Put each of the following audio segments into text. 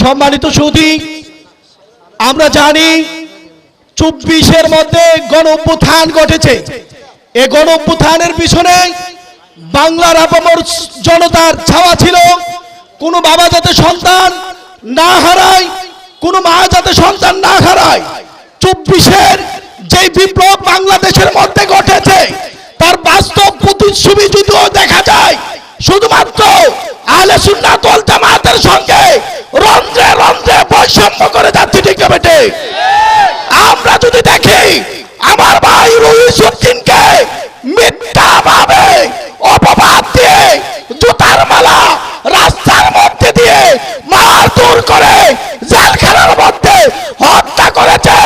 সম্মানিত সুধী, আমরা জানি চব্বিশের মধ্যে গণ ঘটেছে। এ গণ পিছনে বাংলার আপামর জনতার ছাওয়া ছিল। কোনো বাবা যাতে সন্তান না হারায়, কোনো মা যাতে সন্তান না হারায়, চব্বিশের যে বিপ্লব বাংলাদেশের মধ্যে ঘটেছে, তার বাস্তব প্রতিচ্ছবি যদিও দেখা যায় শুধুমাত্র আহলে সুন্নাত ওয়াল জামাতের সঙ্গে রন্ধ্রে রন্ধ্রে বৈষম্য করে যাচ্ছে ঠিক না বেটে আমরা যদি দেখি আমার ভাই রহিসুদ্দিনকে মিথ্যা ভাবে অপবাদ দিয়ে জুতার মালা রাস্তার মধ্যে দিয়ে মারধর করে জেলখানার মধ্যে হত্যা করেছে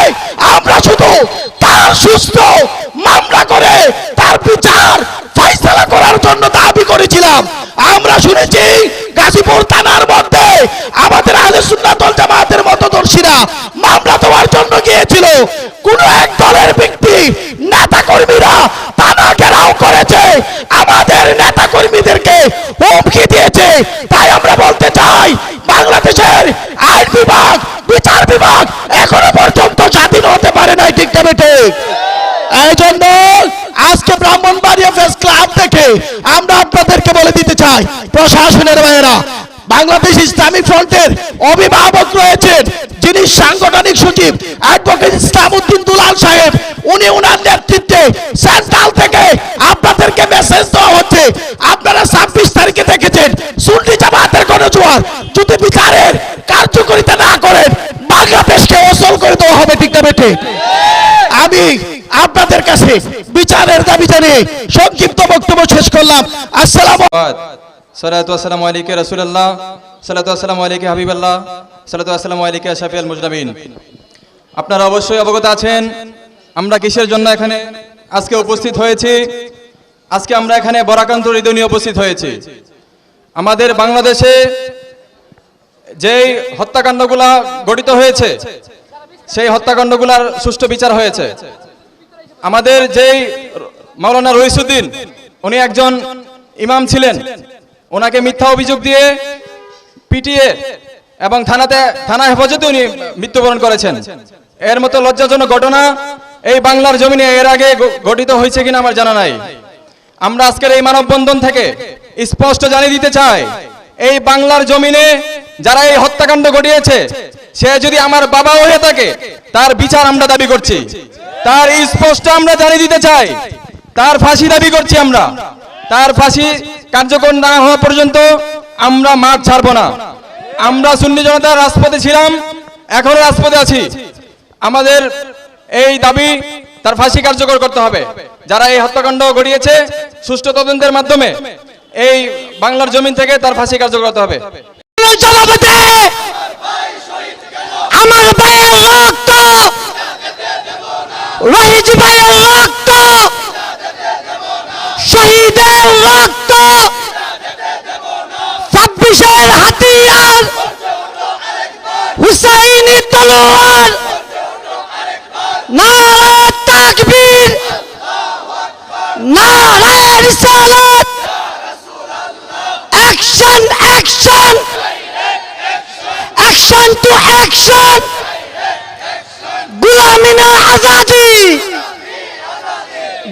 আমরা শুধু তার সুস্থ মামলা করে তার বিচার ফয়সালা করার জন্য দাবি করেছিলাম আমরা শুনেছি গাজীপুর থানার মধ্যে আমাদের আহলে সুন্নাত ওয়াল জামাতের মতদর্শীরা মামলা দেওয়ার জন্য গিয়েছিল কোন এক দলের ব্যক্তি নেতা কর্মীরা থানা ঘেরাও করেছে আমাদের নেতা কর্মীদেরকে হুমকি দিয়েছে তাই আমরা বলতে চাই বাংলাদেশের আইন বিভাগ বিচার বিভাগ এখনও পর্যন্ত স্বাধীন হতে পারে নাই ঠিক না বেটে এই জন্য আজকে ব্রাহ্মণবাড়িয়া প্রেস ক্লাব থেকে আমরা আপনাদেরকে বলে দিতে চাই, প্রশাসনের ভাইয়েরা, বাংলাদেশ ইসলামী ফ্রন্টের অভিভাবক রয়েছেন যিনি সাংগঠনিক সচিব, অ্যাডভোকেট ইসলাম উদ্দিন দুলাল সাহেব। উনি উনার নেতৃত্বে সেন্ট্রাল থেকে আপনাদেরকে মেসেজ দেওয়া হচ্ছে। আপনারা ছাব্বিশ তারিখে দেখেছেন, সুন্নি জামাতের গণজোয়ার যদি বিচারের কার্যকরিতা না করেন, বাংলাদেশকে অসল করে দেওয়া হবে ঠিক না আমি আপনাদের কাছে বিচারের দাবি জানিয়ে সংক্ষিপ্ত বক্তব্য শেষ করলাম। আসসালাম সালাতু আসসালামু আলাইকা রাসূলুল্লাহ, সালাতু আসসালামু আলাইকা হাবিবাল্লাহ, সালাতু আসসালামু আলাইকা শাফিউল মুজনাবিন আপনারা অবশ্যই অবগত আছেন, আমরা কিসের জন্য এখানে আজকে উপস্থিত হয়েছি? আজকে আমরা এখানে বরাকান্ত হৃদয় নিয়ে উপস্থিত হয়েছি। আমাদের বাংলাদেশে যেই হত্যাকাণ্ডগুলা গঠিত হয়েছে, সেই হত্যাকাণ্ডগুলার সুষ্ঠু বিচার হয়েছে। আমাদের যেই মাওলানা রহিসুদ্দিন, উনি একজন ইমাম ছিলেন। ওনাকে মিথ্যা অভিযোগ দিয়ে পিটিয়ে এবং থানাতে থানা হেফাজতে উনি মৃত্যুবরণ করেছেন। এর মতো লজ্জাজনক ঘটনা এই বাংলার জমিনে এর আগে গ- ঘটিত হয়েছে কিনা আমার জানা নাই। আমরা আজকের এই মানববন্ধন থেকে স্পষ্ট জানিয়ে দিতে চাই এই বাংলার জমিনে যারা এই হত্যাকাণ্ড ঘটিয়েছে, সে যদি আমার বাবা হয়ে থাকে, তার বিচার আমরা দাবি করছি। তার স্পষ্ট আমরা জানিয়ে দিতে চাই, তার ফাঁসি দাবি করছি আমরা। তার ফাঁসি কার্যকর না হওয়া পর্যন্ত আমরা মাঠ ছাড়বো না। আমরা সুন্নি জনতার রাজপথে ছিলাম, এখনও রাজপথে আছি। আমাদের এই দাবি তার ফাঁসি কার্যকর করতে হবে। যারা এই হত্যাকাণ্ড ঘটিয়েছে, সুষ্ঠু তদন্তের মাধ্যমে এই বাংলার জমিন থেকে তার ফাঁসি কার্যকর হবে। আমার ভাইয়ের রক্ত রহিজ রক্ত শহীদের রক্ত ছাব্বিশের হাতিয়ার হুসাইনি তলোয়ার নারা তাকবীর নারা রিসালাত action to action গুলামিনা Azadi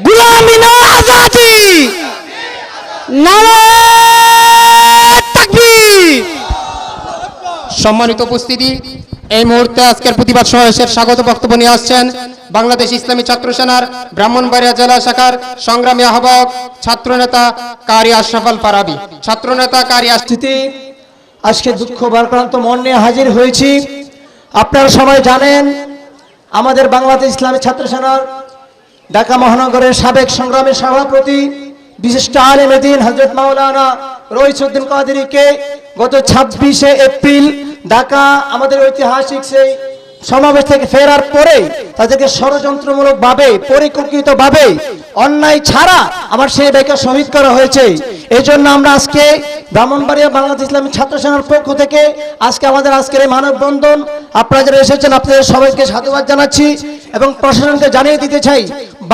গুলামিনা Azadi Narayan সম্মানিত উপস্থিতি, এই মুহূর্তে আজকের প্রতিবাদ সমাবেশের স্বাগত বক্তব্য নিয়ে আসছেন বাংলাদেশ ইসলামী ছাত্র সেনার ব্রাহ্মণবাড়িয়া জেলা শাখার সংগ্রামী আহ্বায়ক ছাত্রনেতা কারি আশরাফাল পারাবি ছাত্রনেতা কারি আশ- আজকে দুঃখ ভারাক্রান্ত মন নিয়ে হাজির হয়েছি। আপনারা সবাই জানেন, আমাদের বাংলাদেশ ইসলামী ছাত্র সেনার ঢাকা মহানগরের সাবেক সংগ্রামী সভাপতি, বিশিষ্ট আলেম এদিন হজরত মাওলানা রইসুদ্দিন কাদেরিকে গত ছাব্বিশে এপ্রিল ঢাকা, আমাদের ঐতিহাসিক সেই সমাবেশ থেকে ফেরার পরে তাদেরকে ষড়যন্ত্রমূলক ভাবে পরিকল্পিত ভাবে অন্যায় ছাড়া আমার সেই ভাইকে শহীদ করা হয়েছে। এই জন্য আমরা আজকে ব্রাহ্মণবাড়িয়া বাংলাদেশ ইসলামী ছাত্র সেনার পক্ষ থেকে আজকে আমাদের আজকের এই মানববন্ধন আপনারা যারা এসেছেন, আপনাদের সবাইকে সাধুবাদ জানাচ্ছি এবং প্রশাসনকে জানিয়ে দিতে চাই,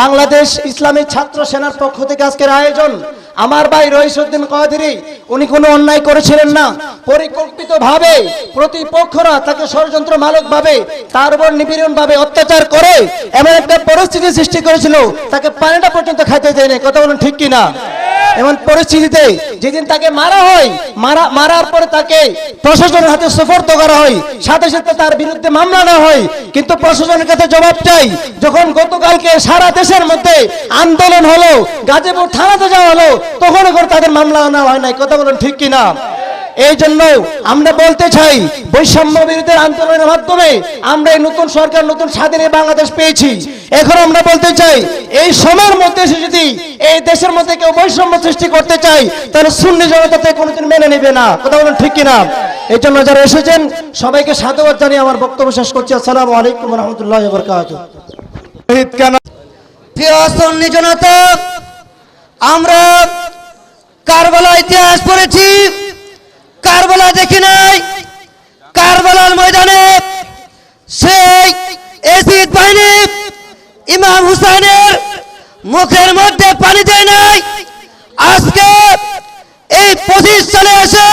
বাংলাদেশ ইসলামী ছাত্র সেনার পক্ষ থেকে আজকের আয়োজন। আমার ভাই রইসুদ্দিন কাদেরি, উনি কোনো অন্যায় করেছিলেন না। পরিকল্পিত ভাবে প্রতিপক্ষরা তাকে ষড়যন্ত্র মালক ভাবে তার উপর নিপীড়ন ভাবে অত্যাচার করে এমন একটা পরিস্থিতি সৃষ্টি করেছিল, তাকে পানিটা পর্যন্ত খাইতে দেয়নি। কথা বলুন ঠিক কিনা? এমন পরিস্থিতিতে যেদিন তাকে মারা হয়, মারা মারার পরে তাকে প্রশাসনের হাতে সুপর্দ করা হয়। সাথে সাথে তার বিরুদ্ধে মামলা না হয়। কিন্তু প্রশাসনের কাছে জবাব চাই, যখন গতকালকে সারা দেশের মধ্যে আন্দোলন হলো, গাজীপুর থানাতে যাওয়া হলো তখন করে তাদের মামলা আনা হয় নাই। কথা বলুন ঠিক কিনা? এই জন্য আমরা বলতে চাই বৈষম্য বিরোধী আন্দোলনের মাধ্যমে আমরা এই নতুন সরকার নতুন স্বাধীন বাংলাদেশ পেয়েছি। এখন আমরা বলতে চাই এই সময়ের মধ্যে এসে যদি এই দেশের মধ্যে কেউ বৈষম্য সৃষ্টি করতে চাই তাহলে সুন্নি জনতাতে কোনোদিন মেনে নেবে না। কথা বলেন ঠিক কিনা? এই জন্য যারা এসেছেন সবাইকে সাধুবাদ জানিয়ে আমার বক্তব্য শেষ করছি। আসসালামু আলাইকুম রহমতুল্লাহ বরকাত প্রিয় সন্নি জনতা আমরা কারবালা ইতিহাস পড়েছি। কারবালা দেখি নাই। কারবালার ময়দানে সেই এসিদ বাহিনী ইমাম হুসাইনের মুখের মধ্যে পানি দেয় নাই। আজকে এই পঁচিশ সালে এসে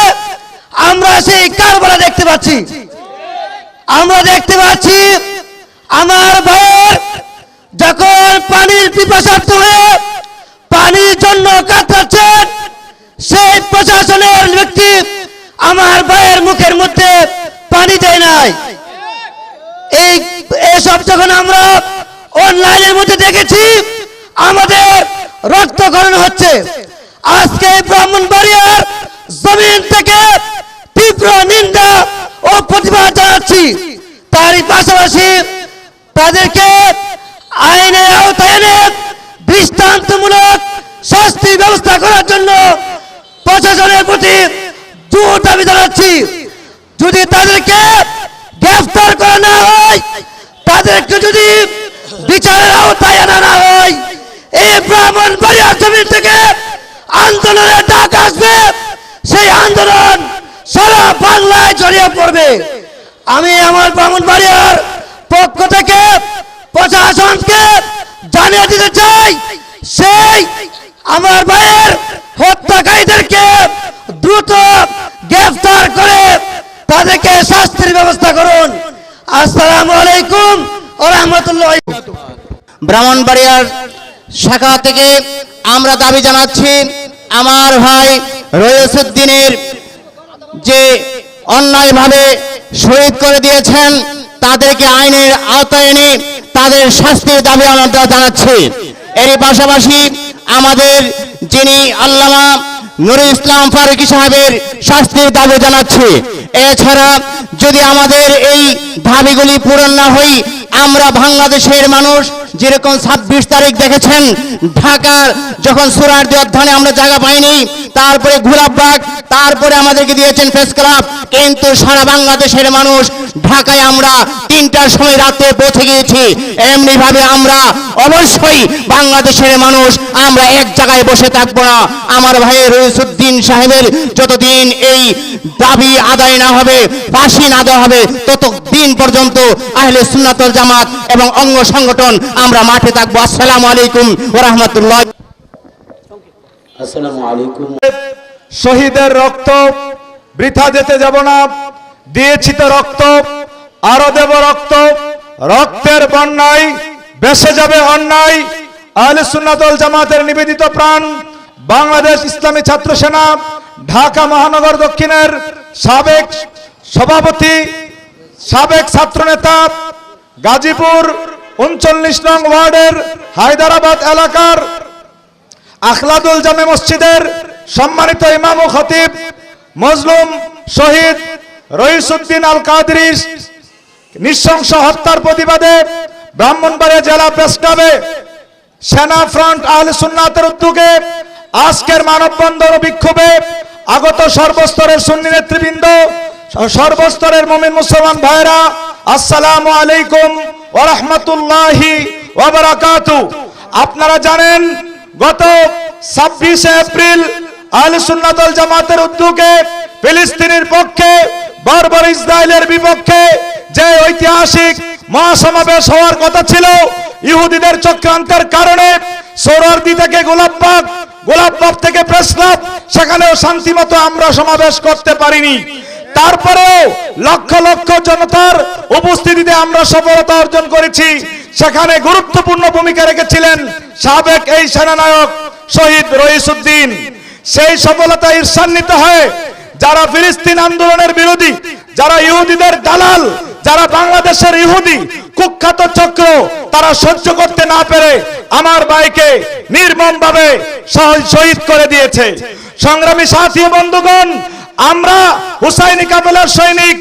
আমরা সেই কারবালা দেখতে পাচ্ছি। আমরা দেখতে পাচ্ছি আমার ভাইয়ের যখন পানির পিপাসার্থ হয়ে পানির জন্য কাতরাচ্ছেন, সেই প্রশাসনের ব্যক্তি আমার ভাইয়ের মুখের মধ্যে পানি দেয় নাই। এই, এসব যখন আমরা অনলাইনের মধ্যে দেখেছি, আমাদের রক্তকরণ হচ্ছে। আজকে ব্রাহ্মণবাড়িয়ার জমিন থেকে তীব্র নিন্দা ও প্রতিবাদ জানাচ্ছি। তারই পাশাপাশি তাদেরকে আইনের আওতায় এনে দৃষ্টান্তমূলক শাস্তি ব্যবস্থা করার জন্য প্রশাসনের প্রতি জোর দাবি জানাচ্ছি। যদি তাদেরকে গ্রেফতার করা না হয়, তাদেরকে যদি বিচারের আওতায় আনা না হয়, এই ব্রাহ্মণ বাড়িয়ার জমি থেকে আন্দোলনের ডাক আসবে। সেই আন্দোলন সারা বাংলায় ছড়িয়ে পড়বে। আমি আমার ব্রাহ্মণ বাড়িয়ার পক্ষ থেকে প্রশাসনকে জানিয়ে দিতে চাই, সেই আমার ভাইয়ের হত্যাকারীদেরকে দ্রুত গ্রেফতার করে তাদেরকে শাস্তির ব্যবস্থা করুন আসসালামু আলাইকুম ও রহমতুল্লাহ। ব্রাহ্মণবাড়িয়ার শাখা থেকে আমরা দাবি জানাচ্ছি, আমার ভাই রয়েসুদ্দিনের যে অন্যায়ভাবে শহীদ করে দিয়েছেন, তাদেরকে আইনের আওতায় এনে তাদের শাস্তির দাবি আমরা জানাচ্ছি। এরই পাশাপাশি আমাদের যিনি আল্লামা নুরুল ইসলাম ফারুকি সাহেবের শাস্তির দাবি জানাচ্ছি। এছাড়া যদি আমাদের এই দাবিগুলি পূরণ না হই, আমরা বাংলাদেশের মানুষ যেরকম ছাব্বিশ তারিখ দেখেছেন, ঢাকার যখন সুরার অধ্যয়নে আমরা জায়গা পাইনি, তারপরে ঘুরাবাগ তারপরে আমাদেরকে দিয়েছেন প্রেস ক্লাব, কিন্তু সারা বাংলাদেশের মানুষ ঢাকায় আমরা তিনটার সময় রাতে পৌঁছে গিয়েছি। এমনি ভাবে আমরা অবশ্যই বাংলাদেশের মানুষ, আমরা এক জায়গায় বসে থাকব না। আমার ভাই রইসুদ্দিন সাহেবের যতদিন এই দাবি আদায় না হবে ফাঁসি না দেওয়া হবে তত দিন পর্যন্ত আহলে সুন্নাতল জামাত এবং অঙ্গ সংগঠন আমরা মাঠে থাকব। আসসালামু আলাইকুম ওয়া রাহমাতুল্লাহ। আসসালামু আলাইকুম। শহীদের রক্ত বৃথা যেতে যাব না দিয়েছি তো রক্ত আরও দেব রক্ত রক্তের বন্যায় বেসে যাবে অন্যায়। আহলে সুন্নাতল জামাতের নিবেদিত প্রাণ বাংলাদেশ ইসলামী ছাত্র সেনা, ঢাকা মহানগর দক্ষিণের সাবেক সভাপতি, সাবেক ছাত্রনেতা, গাজীপুর উনচল্লিশ নং ওয়ার্ডের হায়দ্রাবাদ এলাকার আখলাদুল জামে মসজিদের সম্মানিত ইমাম ও খতিব মজলুম শহীদ রইসুদ্দিন আল কাদরি নৃশংস হত্যার প্রতিবাদে ব্রাহ্মণবাড়িয়া জেলা প্রেস ক্লাবে সেনা ফ্রন্ট আহলে সুন্নাতের উদ্যোগে আজকের মানববন্ধন ও বিক্ষোভে আগত সর্বস্তরের সুন্নি নেতৃবৃন্দ, সর্বস্তরের মুমিন মুসলমান ভাইরা আসসালামু আলাইকুম ওয়া রাহমাতুল্লাহি আপনারা জানেন, গত ছাব্বিশে এপ্রিল আহলে সুন্নাতল জামাতের উদ্যোগে ফিলিস্তিনের পক্ষে, বর্বর ইসরায়েলের বিপক্ষে যে ঐতিহাসিক মহাসমাবেশ হওয়ার কথা ছিল, ইহুদিদের চক্রান্তের কারণে সৌরার্দি থেকে গোলাপবাগ গোলাপবাগ থেকে প্রেস ক্লাব সেখানেও শান্তিমতো আমরা সমাবেশ করতে পারিনি। তারপরেও লক্ষ লক্ষ জনতার উপস্থিতিতে আমরা সফলতা অর্জন করেছি। সেখানে গুরুত্বপূর্ণ ভূমিকা রেখেছিলেন সাবেক এই সেনানায়ক শহীদ রইসুদ্দিন। সেই সফলতা ঈর্ষান্বিত হয়ে যারা ফিলিস্তিন আন্দোলনের বিরোধী, যারা ইহুদিদের দালাল যারা বাংলাদেশের ইহুদি, কুখ্যাত চক্র, তারা সহ্য করতে না পেরে আমার ভাইকে নির্মমভাবে শহীদ করে দিয়েছে। সংগ্রামী সাথী বন্ধুগণ, আমরা হুসাইনি কাবেলার সৈনিক,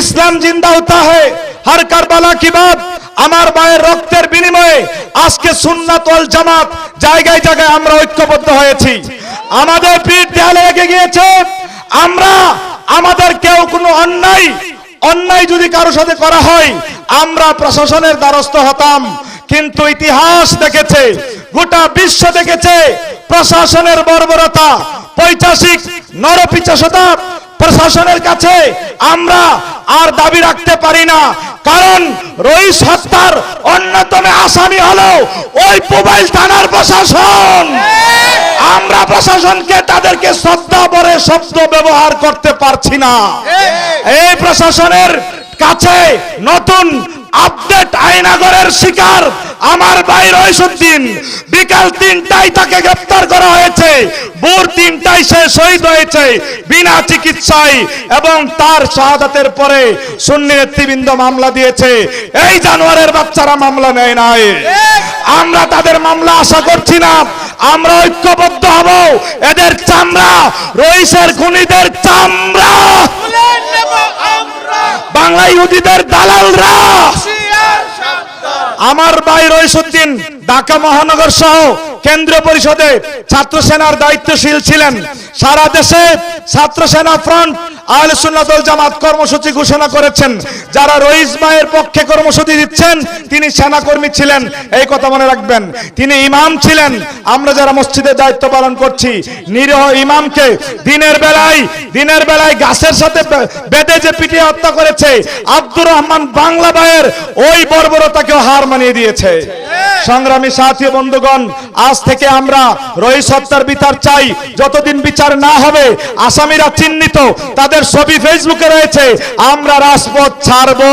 ইসলাম জিন্দা হতা হে, হার কারবালা কি বাদ আমার ভাইয়ের রক্তের বিনিময়ে আজকে সুন্নাত জামাত জায়গায় জায়গায় আমরা ঐক্যবদ্ধ হয়েছি। আমাদের পিঠ দেয়ালে রেখে গিয়েছে। আমরা, আমাদের কেউ কোনো অন্যায় অন্যায় যদি কারও সাথে করা হয়, আমরা প্রশাসনের দ্বারস্থ হতাম। কিন্তু ইতিহাস দেখেছে, গোটা বিশ্ব দেখেছে, প্রশাসনের বর্বরতা পৈচাসিক নরপিচাসতা প্রশাসনের কাছে আমরা আর দাবি রাখতে পারি না। কারণ রইস হত্যার অন্যতম আসামি হলো ওই মোবাইল থানার প্রশাসন। আমরা প্রশাসনকে তাদেরকে শ্রদ্ধা বলে শব্দ ব্যবহার করতে পারছি না। এই প্রশাসনের কাছে নতুন আপডেট আইনাগরের শিকার আমার ভাই রইসুদ্দিন বিকাল তিনটায় তাকে গ্রেফতার করা হয়েছে। ভোর তিনটায় সে শহীদ হয়েছে বিনা চিকিৎসায় এবং তার শাহাদাতের পরে সুন্নি নেতৃবৃন্দ মামলা দিয়েছে। এই জানোয়ারের বাচ্চারা মামলা নেয় নাই। আমরা তাদের মামলা আশা করছি না। আমরা ঐক্যবদ্ধ হব। এদের চামড়া, রইসের খুনিদের চামড়া। বাংলা ইহুদিদের দালালরা। আমার ভাই রইসুদ্দিন, ঢাকা মহানগর সহ কেন্দ্রীয় পরিষদে ছাত্র সেনার দায়িত্বশীল ছিলেন। সারা দেশে ছাত্র সেনা ফ্রন্ট আহলে সুন্নাত ওয়াল জামাত কর্মসূচি ঘোষণা করেছেন। যারা রইস ভাইয়ের পক্ষে কর্মসূচি দিচ্ছেন, তিনি সেনাকর্মী ছিলেন। এই কথা মনে রাখবেন, তিনি ইমাম ছিলেন। আমরা যারা মসজিদে দায়িত্ব পালন করছি, নিরীহ ইমামকে দিনের বেলায় দিনের বেলায় গাছের সাথে বেঁধে যে পিটিয়ে হত্যা করেছে, আব্দুর রহমান বাংলা ভাইয়ের ওই বর্বরতাকেও হার মানিয়ে দিয়েছে। সংগ্রামী সাথী বন্ধুগণ, আজ থেকে আমরা রহি হত্যার বিচার চাই। যতদিন বিচার না হবে, আসামিরা চিহ্নিত, তাদের ছবি ফেসবুকে রয়েছে। আমরা রাজপথ ছাড়বো।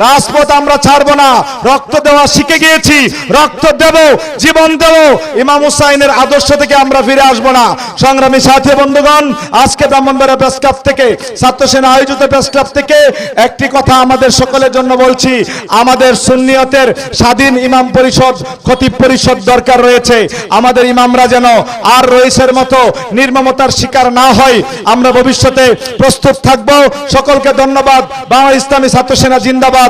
রাজপথ আমরা ছাড়বো না। রক্ত দেওয়া শিখে গিয়েছি। রক্ত দেব, জীবন দেব। ইমাম হুসাইনের আদর্শ থেকে আমরা ফিরে আসব না। সংগ্রামী সাথী বন্ধুগণ, আজকে ব্রাহ্মণবাড়া প্রেস ক্লাব থেকে, ছাত্র সেনা আয়োজিত প্রেস ক্লাব থেকে একটি কথা আমাদের সকলের জন্য বলছি। আমাদের সুন্নিয়তের স্বাধীন ইমাম পরিষদ, খতিব পরিষদ দরকার রয়েছে। আমাদের ইমামরা যেন আর রইসের মতো নির্মমতার শিকার না হয়। আমরা ভবিষ্যতে প্রস্তুত থাকব। সকলকে ধন্যবাদ। বাংলা ইসলামী ছাত্র সেনা জিন্দাবাদ।